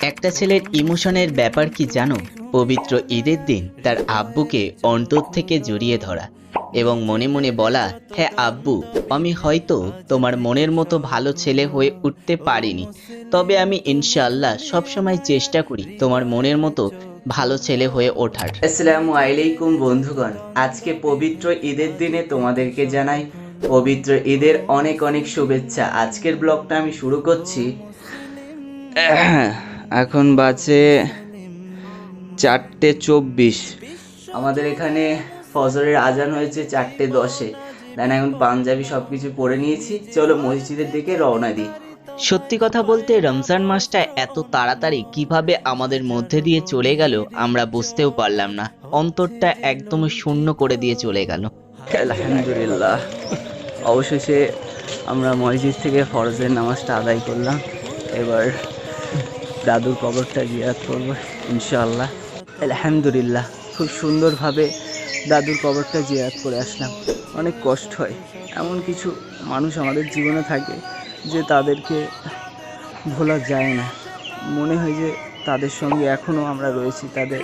একটা ছেলের ইমোশনের ব্যাপার কি জানো? পবিত্র ঈদের দিন তার আব্বুকে অন্তর থেকে জড়িয়ে ধরা এবং মনে মনে বলা হ্যাঁ আব্বু আমি হয়তো তোমার মনের মতো ভালো ছেলে হয়ে উঠতে পারিনি। তবে আমি ইনশাআল্লাহ সবসময় চেষ্টা করি তোমার মনের মতো ভালো ছেলে হয়ে ওঠার। আসসালামু আলাইকুম বন্ধুগণ। আজকে পবিত্র ঈদের দিনে তোমাদেরকে জানাই পবিত্র ঈদের অনেক অনেক শুভেচ্ছা। আজকের ব্লগটা আমি শুরু করছি। এখন বাজে চারটে চব্বিশ। আমাদের এখানে ফজরের আজান হয়েছে চারটে দশে। দেন এখন পাঞ্জাবি সব কিছু পরে নিয়েছি। চলো মসজিদের দিকে রওনা দিই। সত্যি কথা বলতে রমজান মাসটা এত তাড়াতাড়ি কীভাবে আমাদের মধ্যে দিয়ে চলে গেল আমরা বুঝতেও পারলাম না। অন্তরটা একদম শূন্য করে দিয়ে চলে গেল। আলহামদুলিল্লাহ। অবশেষে আমরা মসজিদ থেকে ফরজের নামাজটা আদায় করলাম। এবার দাদুর কবরটা জিয়ারত করব, ইনশাআল্লাহ। আলহামদুলিল্লাহ, খুব সুন্দরভাবে দাদুর কবরটা জিয়ারত করে আসলাম। অনেক কষ্ট হয়। এমন কিছু মানুষ আমাদের জীবনে থাকে যে তাদেরকে ভোলা যায় না। মনে হয় যে তাদের সঙ্গে এখনও আমরা রয়েছি, তাদের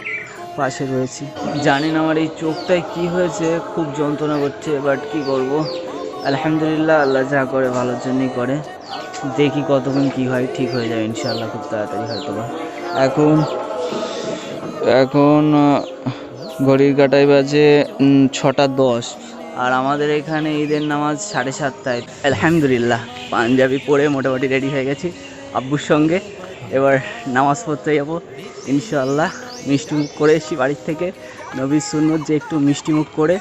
পাশে রয়েছি। জানেন আমার এই চোখটায় কি হয়েছে, খুব যন্ত্রণা করছে বাট কি করব? আলহামদুলিল্লাহ, আল্লাহ যা করে ভালোর জন্যই করে। দেখি কতক্ষণ কি হয়, ঠিক হয়ে যাবে ইনশাআল্লাহ খুব তাড়াতাড়ি হয়তো বা। এখন এখন ঘড়ির কাটাই বাজে ছটা দশ। আর আমাদের এখানে ঈদের নামাজ সাড়ে সাতটায়। আলহামদুলিল্লাহ, পাঞ্জাবি পরে মোটামুটি রেডি হয়ে গেছি আব্বুর সঙ্গে। এবার নামাজ পড়তে যাব। ইনশাআল্লাহ মিষ্টিমুখ করে এসেছি বাড়ির থেকে। নবীর সুন্নত যে একটু মিষ্টিমুখ করে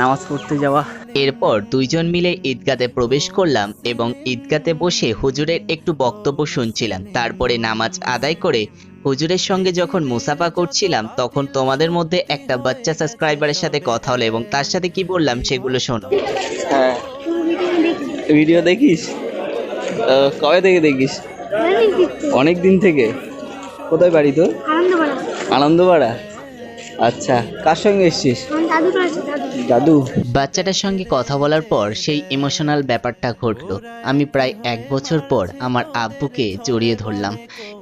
নামাজ পড়তে যাওয়া এরপর দুইজন মিলে ঈদগাতে প্রবেশ করলাম এবং ঈদগাতে বসে হুজুরের একটু বক্তব্য শুনছিলাম। তারপরে নামাজ আদায় করে হুজুরের সঙ্গে যখন মুসাফা করছিলাম তখন তোমাদের মধ্যে একটা বাচ্চা সাবস্ক্রাইবারের সাথে কথা হলো এবং তার সাথে কি বললাম সেগুলো শোনো। হ্যাঁ। ভিডিও দেখিস? কবে থেকে দেখিস? অনেক দিন থেকে। কোথায় বাড়ি তোর? আনন্দপাড়া আনন্দপাড়া আচ্ছা কার সঙ্গে এসছিস? দাদু দাদু। দাদু? বাচ্চাটার সঙ্গে কথা বলার পর সেই ইমোশনাল ব্যাপারটা ঘটলো। আমি প্রায় এক বছর পর আমার আব্বুকে জড়িয়ে ধরলাম।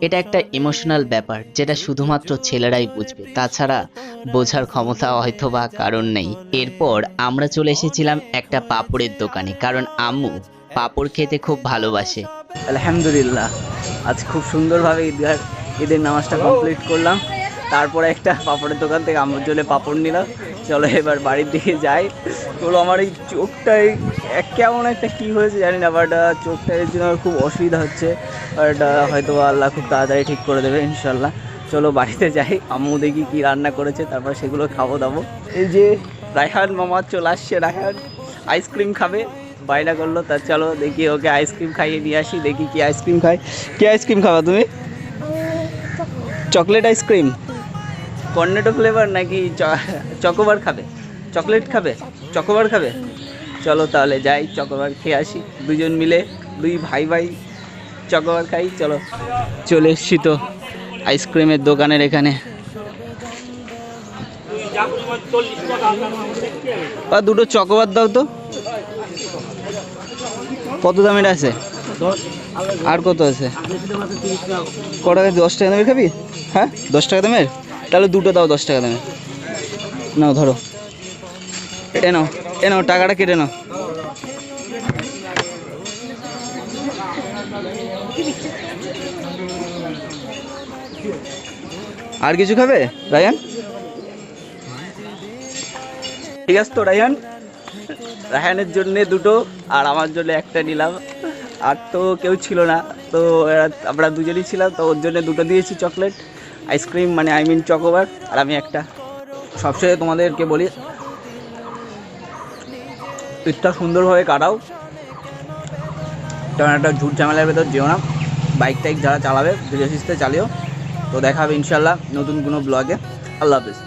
এটা একটা ইমোশনাল ব্যাপার যেটা শুধুমাত্র ছেলেরাই বুঝবে। তাছাড়া বোঝার ক্ষমতা হয়তো বা কারণ নেই। এরপর আমরা চলে এসেছিলাম একটা পাপড়ের দোকানে কারণ আম্মু পাপড় খেতে খুব ভালোবাসে। আলহামদুলিল্লাহ। আজ খুব সুন্দরভাবে ঈদগাহ ঈদের নামাজটা কমপ্লিট করলাম। তারপরে একটা পাপড়ের দোকান থেকে আমার জন্য পাপড় নিলাম। চলো এবার বাড়ির দিকে যাই। চলো আমার এই চোখটায় এক- কেমন একটা কী হয়েছে জানি না বাট চোখটা এর জন্য খুব অসুবিধা হচ্ছে। বাট হয়তো আল্লাহ খুব তাড়াতাড়ি ঠিক করে দেবে ইনশাল্লাহ চলো বাড়িতে যাই আম্মু দেখি কী রান্না করেছে তারপর সেগুলো খাব দাবো। এই যে রায়হান মামা চলে আসছে রায়হান আইসক্রিম খাবে বাইনা করল তা চলো দেখি ওকে আইসক্রিম খাইয়ে নিয়ে আসি দেখি কি আইসক্রিম খায়। কি আইসক্রিম খাবা তুমি? Chocolate ice cream? Cornetto flavour নাকি চকোবার খাবে? চকলেট খাবে? চকোবার খাবে? চলো তাহলে যাই চকোবার খেয়ে আসি। দুজন মিলে দুই ভাই ভাই চকোবার খাই, চলো। চলে এসছি তো আইসক্রিমের দোকানের এখানে। বা দুটো চকোবার দাও তো। কত দামের আছে? আর কত আছে? ক টাকা দশ টাকা দামের খাবি? হ্যাঁ? দশ টাকা দামের? তাহলে দুটো দাও দশ টাকা দামের নাও, ধরো। এ নাও এ নাও, টাকাটা কেটে নাও। আর কিছু খাবে, রায়ান? ঠিক আছে তো, রায়ান? রায়ানের জন্যে দুটো, আর আমার জন্য একটা নিলাম। আর তো কেউ ছিল না, তো আমরা দুজনই ছিলাম, তো ওর জন্য দুটো দিয়েছি চকলেট। আইসক্রিম মানে আই মিন চকোবার আর আমি একটা। সবশেষে তোমাদেরকে বলি ঈদটা সুন্দরভাবে কাটাও। কারণ একটা ঝুট ঝামেলার ভেতর যেও না। বাইক টাইক যারা চালাবে, ধীরে সুস্থে চালিও। তো দেখা হবে ইনশাল্লাহ নতুন কোনো ব্লগে আল্লাহ হাফিজ।